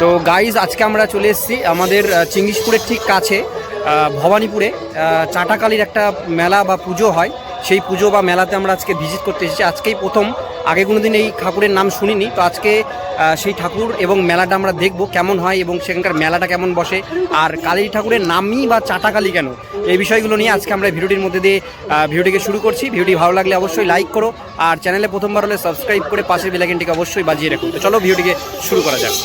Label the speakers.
Speaker 1: তো গাইজ আজকে আমরা চলে এসেছি আমাদের চিঙ্গিসপুরের ঠিক কাছে ভবানীপুরে। চাটাকালির একটা মেলা বা পুজো হয়। সেই পুজো বা মেলাতে আমরা আজকে ভিজিট করতে এসেছি। আজকেই প্রথম। আগে কোনো দিন এই ঠাকুরের নাম শুনিনি। তো আজকে সেই ঠাকুর এবং মেলাটা আমরা দেখব কেমন হয় এবং সেখানকার মেলাটা কেমন বসে। আর কালী ঠাকুরের নামই বা চাটাকালি কেন? এই বিষয়গুলো নিয়ে আজকে আমরা ভিডিওটির মধ্যে দিয়ে ভিডিওটিকে শুরু করছি। ভিডিওটি ভালো লাগলে অবশ্যই লাইক করো। আর চ্যানেলে প্রথমবার হলে সাবস্ক্রাইব করে পাশের বেলাইকেনটিকে অবশ্যই বাজিয়ে রাখো। তো চলো ভিডিওটিকে শুরু করা যাক।